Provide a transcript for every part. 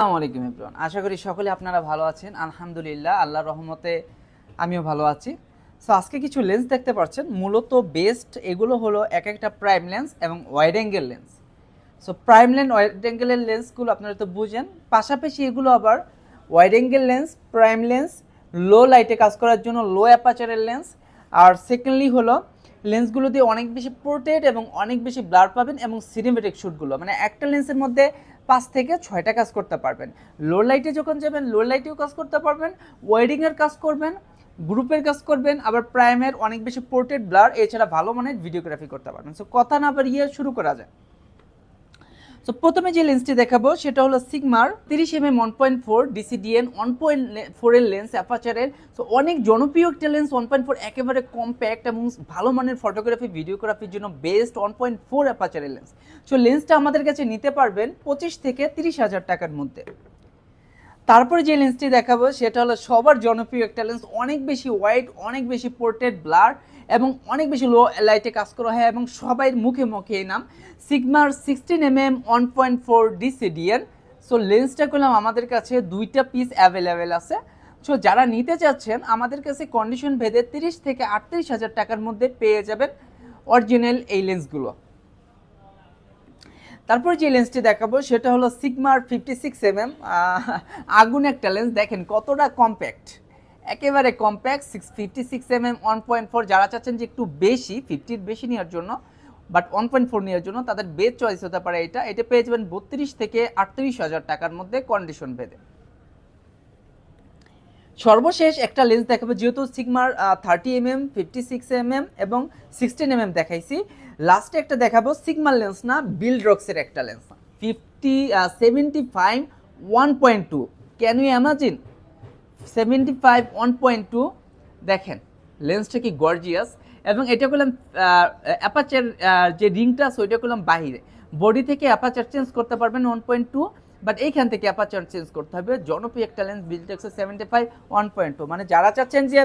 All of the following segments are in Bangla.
আসসালামু আলাইকুম এভরিওয়ান। আশা করি সকলে আপনারা ভালো আছেন। আলহামদুলিল্লাহ, আল্লাহর রহমতে আমিও ভালো আছি। সো আজকে কিছু লেন্স দেখতে পাচ্ছেন। মূলত বেস্ট এগুলো হলো এক একটা প্রাইম লেন্স এবং wide angle lens so prime lens wide অ্যাঙ্গেলের লেন্সগুলো আপনারা তো বুঝেন। পাশাপাশি এগুলো আবার wide angle lens prime lens low লাইটে কাজ করার জন্য লো অ্যাপাচারের লেন্স আর সেকেন্ডলি হলো লেন্সগুলো দিয়ে অনেক বেশি পোর্ট্রেট এবং অনেক বেশি ব্লার পাবেন এবং সিনেমেটিক শ্যুটগুলো মানে একটা লেন্সের মধ্যে পাঁচ থেকে ছয়টা কাজ করতে পারবেন। লো লাইটে যখন যাবেন লো লাইটেও কাজ করতে পারবেন ওয়েডিংয়ের কাজ করবেন গ্রুপের কাজ করবেন, আবার প্রাইমের অনেক বেশি পোর্ট্রেট ব্লার, এছাড়া ভালো মানের ভিডিওগ্রাফি করতে পারবেন। সো কথা না আবার ইয়ে শুরু করা যায়। সো প্রথমে যে লেন্সটি দেখাবো, সেটা হলো সিগমার তিরিশ M M one point four DC DN one point ফোরের লেন্স অ্যাপাচারের সো অনেক জনপ্রিয় একটা লেন্স ওয়ান পয়েন্ট ফোর একেবারে কম্প্যাক্ট এবং ভালো মানের ফটোগ্রাফি ভিডিওগ্রাফির জন্য বেস্ট ওয়ান পয়েন্ট ফোর অ্যাপাচারের লেন্স সো লেন্সটা আমাদের কাছে নিতে পারবেন পঁচিশ থেকে তিরিশ হাজার টাকার মধ্যে। তারপরে যে লেন্সটি দেখাবো, সেটা হলো সবার জনপ্রিয় একটা লেন্স অনেক বেশি হোয়াইট অনেক বেশি পোর্ট্রেট ব্লার এবং অনেক বেশি লো লাইটে কাজ করা হয় এবং সবাই মুখে মুখে এই নাম সিগমার sixteen M M one point four DC DN so লেন্সটা করলাম আমাদের কাছে দুইটা পিস অ্যাভেলেবেল আছে। সো যারা নিতে চাচ্ছেন, আমাদের কাছে কন্ডিশন ভেদে তিরিশ থেকে আটত্রিশ হাজার টাকার মধ্যে পেয়ে যাবেন অরিজিনাল এই লেন্সগুলো তারপর যে লেন্সটি দেখাবো, সেটা হলো সিগমার ফিফটি সিক্স এম এম আগুন একটা লেন্স দেখেন কতটা কম্প্যাক্ট একেবারে compact six fifty six M M one point four যারা চাচ্ছেন যে একটু বেশি ফিফটির বেশি নেওয়ার জন্য বাট ওয়ান পয়েন্ট ফোর নেওয়ার জন্য তাদের বেস্ট চয়েস হতে পারে এটা। এটা পেয়ে যাবেন বত্রিশ থেকে আটত্রিশ হাজার টাকার মধ্যে কন্ডিশন ভেদে। সর্বশেষ একটা লেন্স দেখাবো, যেহেতু সিগমার thirty M M fifty six M M এবং সিক্সটিন এম এম দেখাইছি। লাস্টে একটা দেখাবো সিগমার লেন্স না বিল্ড রক্সের একটা lens fifty seventy five one point two can you imagine seventy five one point two দেখেন লেন্সটা কি গর্জিয়াস এবং এটা করলাম অ্যাপাচার যে রিংটা আছে, ওইটা করলাম বাহিরে। বডি থেকে অ্যাপাচার চেঞ্জ করতে পারবেন ওয়ান পয়েন্ট টু বাট এইখান থেকে অ্যাপাচার চেঞ্জ করতে হবে। জনপ্রিয় একটা lens Viltrox seventy five one point two মানে যারা চাচ্ছেন যে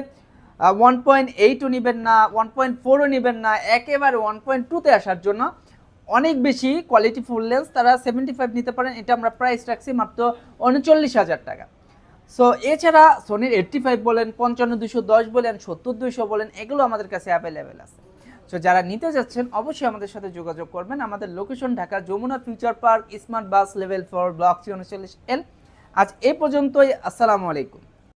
ওয়ান পয়েন্ট এইটও নেবেন না ওয়ান পয়েন্ট ফোরও নেবেন না, একেবারে ওয়ান পয়েন্ট টুতে আসার জন্য অনেক বেশি কোয়ালিটি ফুল লেন্স তারা সেভেন্টি ফাইভ নিতে পারেন। এটা আমরা প্রাইস রাখছি মাত্র উনচল্লিশ হাজার টাকা। সো এছাড়া সোনির এইট্টি ফাইভ বলেন, পঞ্চান্ন দুশো দশ বলেন, সত্তর দুইশো বলেন, এগুলো আমাদের কাছে অ্যাভেলেবেল আছে। সো যারা নিতে যাচ্ছেন, অবশ্যই আমাদের সাথে যোগাযোগ করবেন। আমাদের location Dhaka Jamuna future park smart bus level four block উনচল্লিশ এল আজ এ পর্যন্তই, আসসালামু আলাইকুম।